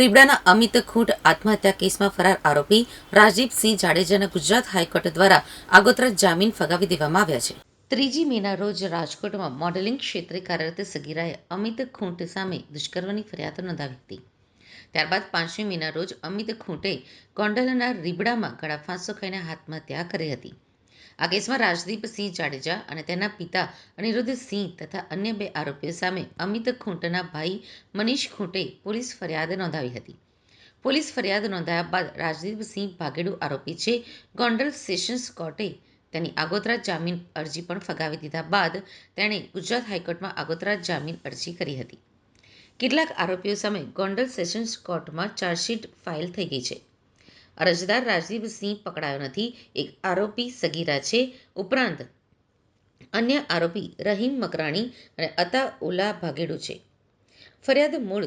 રીબડાના અમિત ખૂંટ આત્મહત્યા કેસમાં ફરાર આરોપી રાજદીપસિંહ જાડેજાના ગુજરાત હાઈકોર્ટ દ્વારા આગોતરા જામીન ફગાવી દેવામાં આવ્યા છે. ત્રીજી મેના રોજ રાજકોટમાં મોડેલિંગ ક્ષેત્રે કાર્યરત સગીરાએ અમિત ખૂંટ સામે દુષ્કર્મની ફરિયાદ નોંધાવી હતી. ત્યારબાદ પાંચમી મેના રોજ અમિત ખૂંટે ગોંડલના રીબડામાં ગળાફાંસો ખાઈને આત્મહત્યા કરી હતી. આ કેસમાં રાજદીપસિંહ જાડેજા અને તેના પિતા અનિરુદ્ધસિંહ તથા અન્ય બે આરોપીઓ સામે અમિત ખૂંટના ભાઈ મનીષ ખૂંટે પોલીસ ફરિયાદ નોંધાવી હતી. પોલીસ ફરિયાદ નોંધાયા બાદ રાજદીપસિંહ ભાગેડુ આરોપી છે. ગોંડલ સેશન્સ કોર્ટે તેની આગોતરા જામીન અરજી પણ ફગાવી દીધા બાદ તેણે ગુજરાત હાઈકોર્ટમાં આગોતરા જામીન અરજી કરી હતી. કેટલાક આરોપીઓ સામે ગોંડલ સેશન્સ કોર્ટમાં ચાર્જશીટ ફાઇલ થઈ ગઈ છે. અરજદાર રાજદીપસિંહ પકડાયો નથી. એક આરોપી સગીરા છે. ઉપરાંત અન્ય આરોપી રહીમ મકરાણી અને અતા ઓલા ભાગેડુ છે. ફરિયાદ મૂળ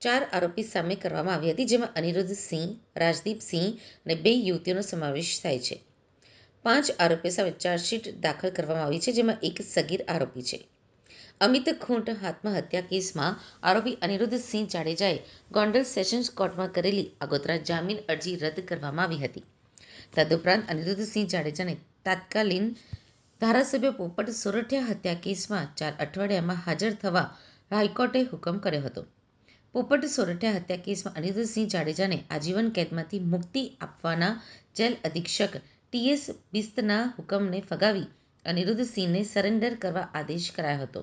ચાર આરોપી સામે કરવામાં આવી હતી, જેમાં અનિરુદ્ધ સિંહ, રાજદીપ સિંહ અને બે યુવતીઓનો સમાવેશ થાય છે. પાંચ આરોપીઓ સામે ચાર્જશીટ દાખલ કરવામાં આવી છે, જેમાં એક સગીર આરોપી છે. અમિત ખૂંટ આત્મહત્યા કેસમાં આરોપી અનિરુદ્ધસિંહ જાડેજાએ ગોંડલ સેશન્સ કોર્ટમાં કરેલી આગોતરા જામીન અરજી રદ કરવામાં આવી હતી. તદુપરાંત અનિરુદ્ધસિંહ જાડેજાને તાત્કાલિન ધારાસભ્ય પોપટ સોરઠિયા હત્યા કેસમાં ચાર અઠવાડિયામાં હાજર થવા હાઈકોર્ટે હુકમ કર્યો હતો. પોપટ સોરઠિયા હત્યા કેસમાં અનિરુદ્ધસિંહ જાડેજાને આજીવન કેદમાંથી મુક્તિ આપવાના જેલ અધિક્ષક ટીએસ બિસ્તના હુકમને ફગાવી અનિરુદ્ધસિંહને સરેન્ડર કરવા આદેશ કરાયો હતો.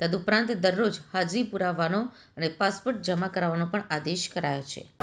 તદુપરાંત દરરોજ હાજરી પુરાવવાનો અને પાસપોર્ટ જમા કરાવવાનો પણ આદેશ કરાયો છે.